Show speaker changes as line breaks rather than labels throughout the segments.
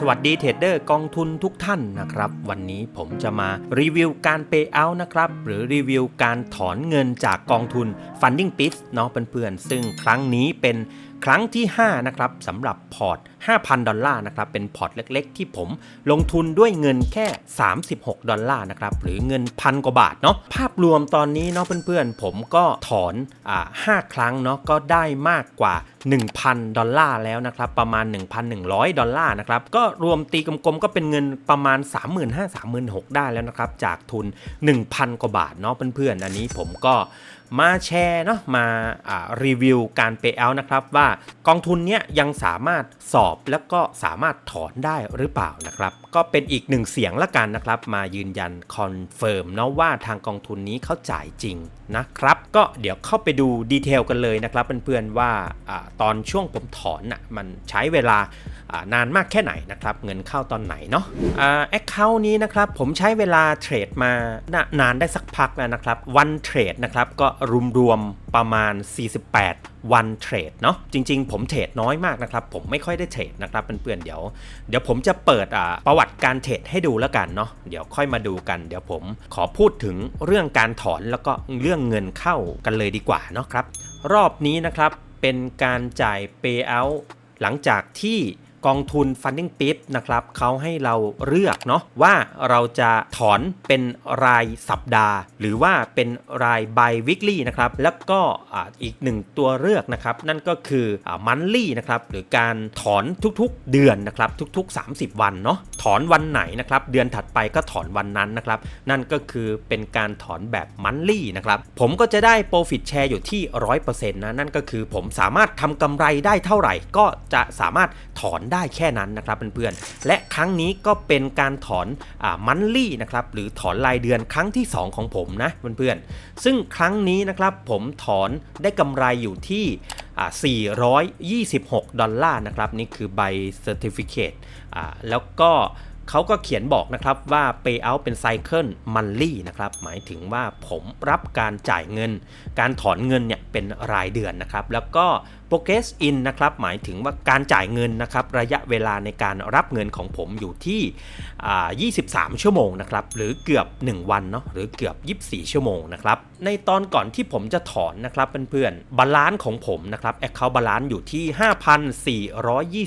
สวัสดีเทรดเดอร์กองทุนทุกท่านนะครับ วันนี้ผมจะมารีวิวการเปย์เอานะครับ หรือรีวิวการถอนเงินจากกองทุน Funding p i เนาะเพื่อนๆ ซึ่งครั้งนี้เป็นครั้งที่ 5 นะครับสำหรับพอร์ต 5,000 ดอลลาร์นะครับ เป็นพอร์ตเล็กๆ ที่ผมลงทุนด้วยเงินแค่ 36 ดอลลาร์นะครับ หรือเงินพันกว่าบาทเนาะภาพรวมตอนนี้เนาะเพื่อนๆ ผมก็ถอนอ่า5ครั้งเนาะก็ได้มากกว่า 1,000 ดอลลาร์แล้วนะครับ ประมาณ 1,100 ดอลลาร์นะครับ ก็รวมตีกลมๆ ก็เป็นเงินประมาณ 35,000-36,000ได้แล้วนะครับ จากทุน 1,000 กว่าบาทเนาะเพื่อนๆ อันนี้ผมก็ มาแชร์เนาะมารีวิวการเปย์เอานะครับว่ากองทุนเนี้ยยังสามารถสอบแล้วก็สามารถถอนได้หรือเปล่านะครับ ก็เป็นอีกหนึ่งเสียงละกันนะครับ มายืนยันคอนเฟิร์มเนาะว่าทางกองทุนนี้เขาจ่ายจริงนะครับ ก็เดี๋ยวเข้าไปดูดีเทลกันเลยนะครับเพื่อนๆว่าอตอนช่วงผมถอนน่ะมันใช้เวลานานมากแค่ไหนนะครับเงินเข้าตอนไหนเนาะแอคเคาท์นี้นะครับผมใช้เวลาเทรดมานานได้สักพักแล้วนะครับวันเทรดนะครับก็รวมๆประมาณ 48 วันเทรดเนาะจริง ๆ ผมเทรดน้อยมากนะครับผมไม่ค่อยได้เทรดนะครับเพื่อนๆเดี๋ยว เดี๋ยวผมจะเปิดประวัติการเทรดให้ดูแล้วกันเนาะเดี๋ยวค่อยมาดูกัน เดี๋ยวผมขอพูดถึงเรื่องการถอนแล้วก็เรื่องเงินเข้ากันเลยดีกว่าเนาะครับรอบนี้นะครับเป็นการจ่าย payout หลังจากที่ กองทุน Funding p i p นะครับเขาให้เราเลือกเนาะว่าเราจะถอนเป็นรายสัปดาห์ หรือว่าเป็นราย by weekly นะครับแล้วก็อีกหนึ่งตัวเลือกนะครับ นั่นก็คือ monthly นะครับหรือการถอนทุกๆเดือนนะครับทุก ๆ 30 วันเนาะถอนวันไหนนะครับเดือนถัดไปก็ถอนวันนั้นนะครับนั่นก็คือเป็นการถอนแบบ monthly นะครับผมก็จะได้ profit share อยู่ที่ 100%นะนั่นก็คือผมสามารถทำกำไรได้เท่าไหร่ก็จะสามารถถอนได้ได้แค่นั้นนะครับเพื่อนๆ และครั้งนี้ก็เป็นการถอนอมันลี่นะครับหรือถอนรายเดือนครั้งที่ 2 ของผมนะเพื่อนๆ ซึ่งครั้งนี้นะครับผมถอนได้กำไรอยู่ที่ 426 ดอลลาร์นะครับนี่คือใบเซอร์ติฟิเคตแล้วก็เขาก็เขียนบอกนะครับว่า payout เป็น cycle monthly นะครับ หมายถึงว่าผมรับการจ่ายเงิน การถอนเงินเนี่ยเป็นรายเดือนนะครับ แล้วก็ progress in นะครับหมายถึงว่าการจ่ายเงินนะครับระยะเวลาในการรับเงินของผมอยู่ที่ 23 ชั่วโมงนะครับหรือเกือบ 1 วันเนาะหรือเกือบ 24 ชั่วโมงนะครับในตอนก่อนที่ผมจะถอนนะครับเพื่อนๆบาลานซ์ของผมนะครับ account balance อยู่ที่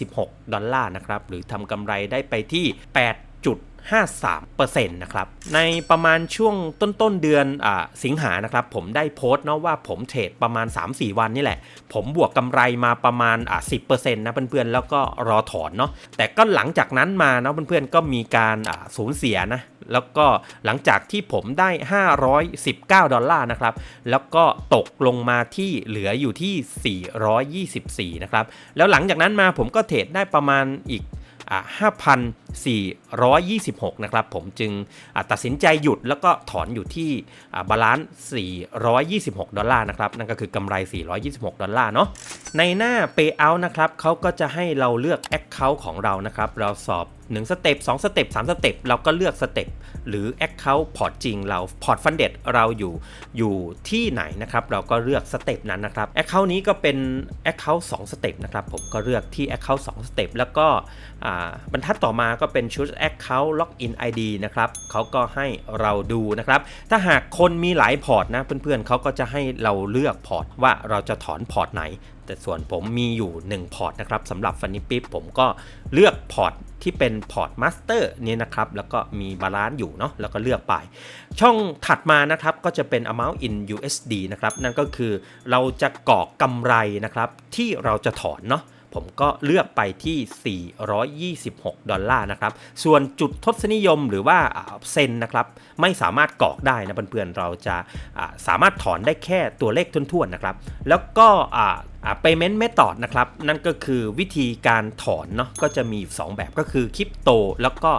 5,426 ดอลลาร์นะครับหรือทำกำไรได้ไปที่ 8 จุด 53%นะครับ ในประมาณช่วงต้นต้นเดือนอสิงหานะครับ ผมได้โพสต์เนาะว่าผมเทรดประมาณ 3-4 วันนี่แหละ ผมบวกกำไรมาประมาณอะ10%นะเพื่อนๆ แล้วก็รอถอนเนาะ แต่ก็หลังจากนั้นมาเนาะเพื่อนๆ ก็มีการสูญเสียนะ แล้วก็หลังจากที่ผมได้ 519 ดอลลาร์นะครับ แล้วก็ตกลงมาที่เหลืออยู่ที่ 424 นะครับ แล้วหลังจากนั้นมาผมก็เทรดได้ประมาณอีก 5,426 นะครับ ผมจึงตัดสินใจหยุดแล้วก็ถอนอยู่ที่บาลานซ์426 ดอลลาร์นะครับ นั่นก็คือกำไร 426 ดอลลาร์เนาะในหน้า Payout นะครับเขาก็จะให้เราเลือก Account ของเรานะครับ เราสอบ 1สเต็ป2สเต็ป3สเต็ปเราก็เลือกสเต็ปหรือ Account พอร์ตจริงเราพอร์ตฟันเด็ดเราอยู่อยู่ที่ไหนนะครับเราก็เลือกสเต็ปนั้นนะครับ Account นี้ก็เป็น Account 2สเต็ปนะครับผมก็เลือกที่ Account 2สเต็ปแล้วก็บรรทัดต่อมาก็เป็นชุด Account Login ID นะครับเขาก็ให้เราดูนะครับ ถ้าหากคนมีหลายพอร์ตนะเพื่อนๆเขาก็จะให้เราเลือกพอร์ตว่าเราจะถอนพอร์ตไหน แต่ส่วนผมมีอยู่ 1 พอร์ตนะครับสำหรับฟันนิปิปผมก็เลือกพอร์ตที่เป็นพอร์ตมาสเตอร์นี่นะครับ แล้วก็มีบาลานซ์อยู่เนาะแล้วก็เลือกไป ช่องถัดมานะครับก็จะเป็น amount in USD นะครับนั่นก็คือเราจะกอกกำไรนะครับที่เราจะถอนเนาะผมก็เลือกไปที่ 426 ดอลลาร์นะครับ ส่วนจุดทศนิยมหรือว่าเซนนะครับ ไม่สามารถกรอกได้นะเพื่อนๆ เราจะสามารถถอนได้แค่ตัวเลขทุ่นๆนะครับ แล้วก็ payment method นะครับ นั่นก็คือวิธีการถอนเนาะก็จะมี2แบบก็คือคริปโตแล้วก็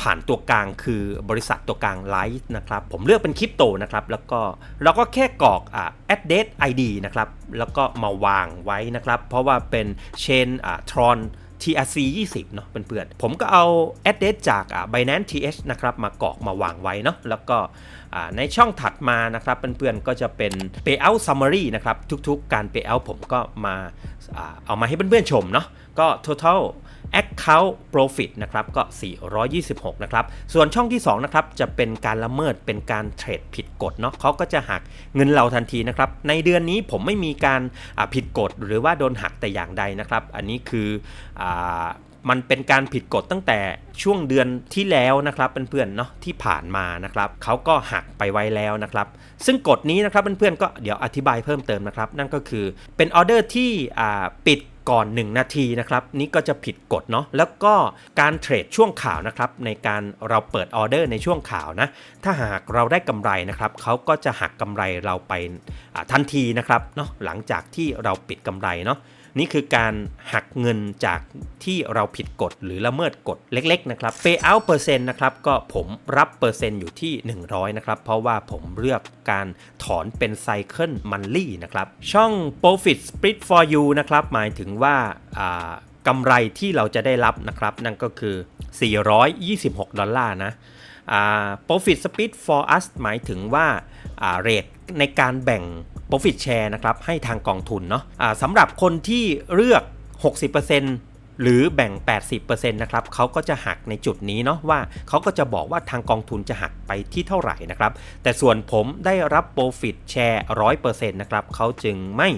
ผ่านตัวกลางคือบริษัทตัวกลางไลท์นะครับ ผมเลือกเป็นคริปโตนะครับ แล้วก็เราก็แค่กรอก address ID นะครับ แล้วก็มาวางไว้นะครับ เพราะว่าเป็นเชนทรอน tron TRC 20เนาะเพื่อนๆผมก็เอา address จาก Binance TH นะครับมากรอกมาวางไว้เนาะแล้วก็ในช่องถัดมานะครับเพื่อนๆก็จะเป็น payout summary นะครับทุกๆ การ payout ผมก็มาเอามาให้เพื่อนๆชมเนาะก็ total Account Profit นะครับก็ 426 นะครับ ส่วนช่องที่2นะครับจะเป็นการละเมิดเป็นการเทรดผิดกฎเนาะเขาก็จะหักเงินเราทันทีนะครับ ในเดือนนี้ผมไม่มีการผิดกฎหรือว่าโดนหักแต่อย่างใดนะครับ อันนี้คืออมันเป็นการผิดกฎตั้งแต่ช่วงเดือนที่แล้วนะครับเพื่อนๆเนาะที่ผ่านมานะครับเขาก็หักไปไว้แล้วนะครับ ซึ่งกฎนี้นะครับเพื่อนๆก็เดี๋ยวอธิบายเพิ่มเติมนะครับ นั่นก็คือเป็นออเดอร์ที่ปิด ก่อน 1 นาทีนะครับนี่ก็จะผิดกฎเนาะแล้วก็การเทรดช่วงข่าวนะครับในการเราเปิดออเดอร์ในช่วงข่าวนะถ้าหากเราได้กำไรนะครับเขาก็จะหักกำไรเราไปทันทีนะครับเนาะหลังจากที่เราปิดกำไรเนาะ นี่คือการหักเงินจากที่เราผิดกฎหรือละเมิดกฎเล็กๆนะครับ payout เปอร์เซ็นต์นะครับก็ผมรับเปอร์เซ็นต์อยู่ที่ 100 นะครับ เพราะว่าผมเลือกการถอนเป็น Cycle Monthly นะครับ ช่อง Profit Split for you นะครับ หมายถึงว่าากำไรที่เราจะได้รับนะครับ นั่นก็คือ 426 ดอลลาร์นะ Profit Split for us หมายถึงว่าอ่าเรทในการแบ่ง Profit Share นะครับให้ทางกองทุนเนาะะสำหรับคนที่เลือก 60%หรือแบ่ง 80%นะครับเขาก็จะหักในจุดนี้เนาะว่าเขาก็จะบอกว่าทางกองทุนจะหักไปที่เท่าไหร่นะครับ แต่ส่วนผมได้รับ Profit Share 100%นะครับเขาจึงไม่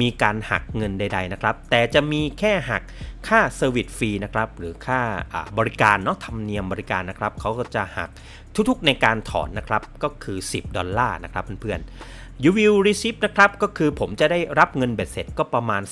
มีการหักเงินใด ๆ นะครับ แต่จะมีแค่หักค่า Service Fee นะครับ หรือค่าอ่าบริการเนาะธรรมเนียมบริการนะครับเขาก็จะหักทุกๆในการถอนนะครับ ก็คือ 10 ดอลลาร์นะครับเพื่อนๆ You will receive นะครับก็คือผมจะได้รับเงินเบ็ดเสร็จก็ประมาณ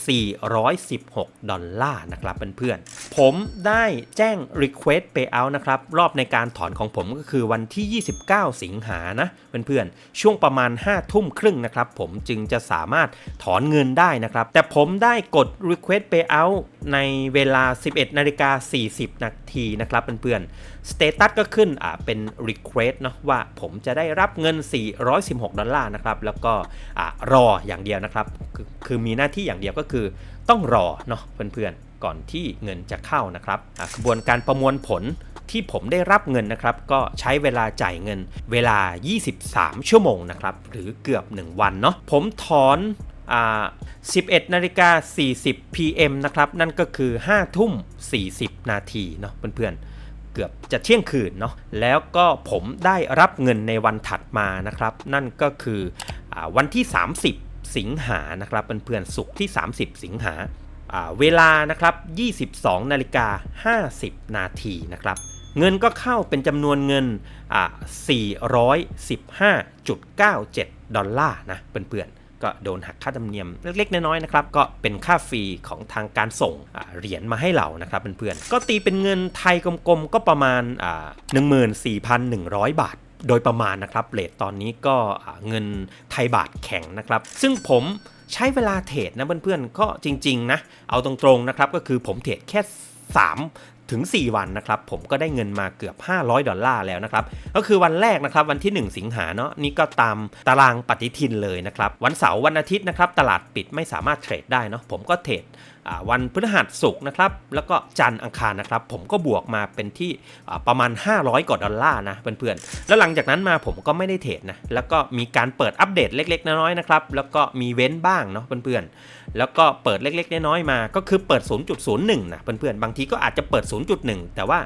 416 ดอลลาร์นะครับเพื่อนๆ ผมได้แจ้ง request payout นะครับ รอบในการถอนของผมก็คือวันที่ 29 สิงหานะเพื่อนๆ ช่วงประมาณ 5 ทุ่มครึ่งนะครับ ผมจึงจะสามารถถอนเงินได้นะครับ แต่ผมได้กด request payout ในเวลา 11 นาฬิกา 40 นาทีนะครับเพื่อนๆสเตตัสก็ขึ้นอ่าเป็น request เนาะว่าผมจะได้รับเงิน 416 ดอลลาร์นะครับ แล้วก็อ่ารออย่างเดียวนะครับคือคือมีหน้าที่อย่างเดียวก็คือต้องรอเนาะเพื่อนๆ ก่อนที่เงินจะเข้านะครับกระบวนการประมวลผลที่ผมได้รับเงินนะครับ ก็ใช้เวลาจ่ายเงินเวลา 23 ชั่วโมงนะครับ หรือเกือบ 1 วันเนาะผมถอน11นาฬิกา40 PM นะครับ นั่นก็คือ 5 ทุ่ม 40 นาทีเนาะเพื่อนๆ เกือบจะเที่ยงคืนเนาะแล้วก็ผมได้รับเงินในวันถัดมานะครับ นั่นก็คืออวันที่ 30 สิงหานะครับเพื่อนๆศุกร์ที่ 30 สิงหาอ่าเวลานะครับ 22 นาฬิกา 50 นาทีนะครับ เงินก็เข้าเป็นจำนวนเงินอ่า415.97 ดอลลาร์นะเพื่อนๆ ก็โดนหักค่าธรรมเนียมเล็กๆ น้อยๆนะครับก็เป็นค่าฟรีของทางการส่งเหรียญมาให้เรานะครับเพื่อนๆก็ตีเป็นเงินไทยกลมๆก็ประมาณอ่า14,100 บาทโดยประมาณนะครับเรทตอนนี้ก็เงินไทยบาทแข็งนะครับ ซึ่งผมใช้เวลาเทรดนะเพื่อนๆ ก็จริง ๆ นะ เอาตรง ๆ นะครับ ก็คือผมเทรดแค่ 3 ถึง 4 วันนะครับ ผมก็ได้เงินมาเกือบ 500 ดอลลาร์แล้วนะครับ ก็คือวันแรกนะครับวันที่ 1 สิงหาเนาะนี่ก็ตามตารางปฏิทินเลยนะครับ วันเสาร์วันอาทิตย์นะครับ ตลาดปิดไม่สามารถเทรดได้เนาะผมก็เทรด วันพฤหัสศุกร์นะครับ แล้วก็จันทร์อังคารนะครับ ผมก็บวกมาเป็นที่ประมาณ 500กว่าดอลลาร์นะเพื่อนๆ แล้วหลังจากนั้นมาผมก็ไม่ได้เทรดนะ แล้วก็มีการเปิดอัปเดตเล็กๆ น้อยๆนะครับ แล้วก็มีเว้นบ้างเนาะเพื่อนๆ แล้วก็เปิดเล็กๆ น้อยๆมา ก็คือเปิด 0.01 นะเพื่อนๆ บางทีก็อาจจะเปิด 0.1 แต่ว่า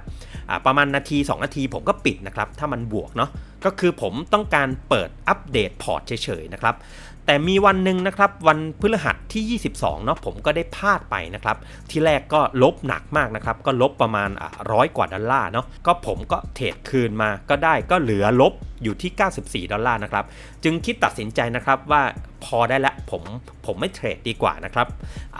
อ่าประมาณนาที 2 นาทีผมก็ปิดนะครับ ถ้ามันบวกเนาะ ก็คือผมต้องการเปิดอัปเดตพอร์ตเฉยๆนะครับแต่มีวันหนึ่งนะครับวันพฤหัสที่ 22 เนาะผมก็ได้พลาดไปนะครับที่แรกก็ลบหนักมากนะครับก็ลบประมาณร้อยกว่าดอลลาร์เนาะก็ผมก็เทรดคืนมาก็ได้ก็เหลือลบอยู่ที่ 94 ดอลลาร์นะครับจึงคิดตัดสินใจนะครับว่า พอได้ละ ผมผมไม่เทรดดีกว่านะครับ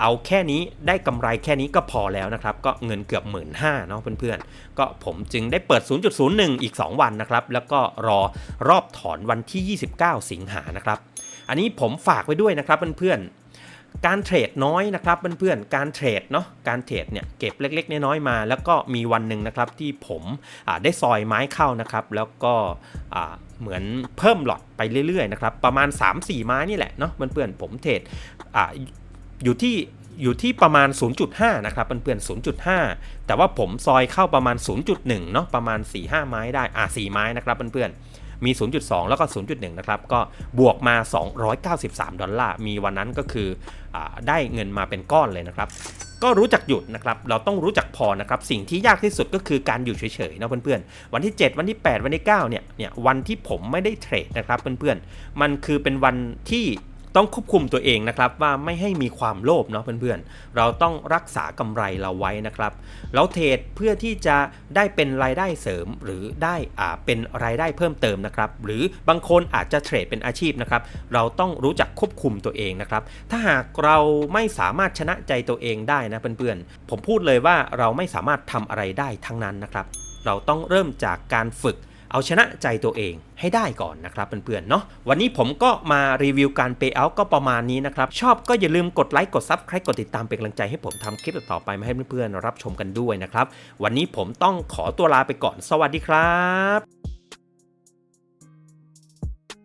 เอาแค่นี้ได้กำไรแค่นี้ก็พอแล้วนะครับ ก็เงินเกือบ 1 5ื่นเนาะเพื่อนๆ ก็ผมจึงได้เปิด 0.01 อีก 2 วันนะครับ แล้วก็รอรอบถอนวันที่ 29 สิงหานะครับ อันนี้ผมฝากไว้ด้วยนะครับเพื่อนๆการเทรดน้อยนะครับเพื่อนๆ การเทรดเนาะ การเทรดเนี่ยเก็บเล็กๆ น้อยๆ มา แล้วก็มีวันหนึ่งนะครับที่ผมได้ซอยไม้เข้านะครับ แล้วก็ เหมือนเพิ่มหลอดไปเรื่อยๆนะครับประมาณ 3-4 ไม้นี่แหละเนาะเปื่อนผมเทรดออยู่ที่อยู่ที่ประมาณ 0.5 นะครับเพื่อนๆ0.5 แต่ว่าผมซอยเข้าประมาณ 0.1 เนาะประมาณ 4-5 ไม้ได้ อะ4ไม้นะครับเพื่อนๆ มี 0.2 แล้วก็ 0.1 นะครับ ก็บวกมา 293 ดอลลาร์ มีวันนั้นก็คืออได้เงินมาเป็นก้อนเลยนะครับ ก็รู้จักหยุดนะครับ เราต้องรู้จักพอนะครับ สิ่งที่ยากที่สุดก็คือการอยู่เฉยๆนะเพื่อนๆ วันที่ 7 วันที่ 8 วันที่ 9 เนี่ย เนี่ยวันที่ผมไม่ได้เทรดนะครับเพื่อนๆ มันคือเป็นวันที่ ต้องควบคุมตัวเองนะครับว่าไม่ให้มีความโลภเนาะเพื่อนๆ เราต้องรักษากำไรเราไว้นะครับเราเทรดเพื่อที่จะได้เป็นรายได้เสริมหรือได้อ่าเป็นรายได้เพิ่มเติมนะครับ หรือบางคนอาจจะเทรดเป็นอาชีพนะครับ เราต้องรู้จักควบคุมตัวเองนะครับ ถ้าหากเราไม่สามารถชนะใจตัวเองได้นะเพื่อนๆ ผมพูดเลยว่าเราไม่สามารถทำอะไรได้ทั้งนั้นนะครับ เราต้องเริ่มจากการฝึก เอาชนะใจตัวเองให้ได้ก่อนนะครับเพื่อนๆเนาะวันนี้ผมก็มารีวิวการเปย์เอาก็ประมาณนี้นะครับ ชอบก็อย่าลืมกดไลค์กดซับคลิปกดติดตามเป็นกำลังใจให้ผมทำคลิปต่อไปมาให้เพื่อนๆรับชมกันด้วยนะครับ วันนี้ผมต้องขอตัวลาไปก่อนสวัสดีครับ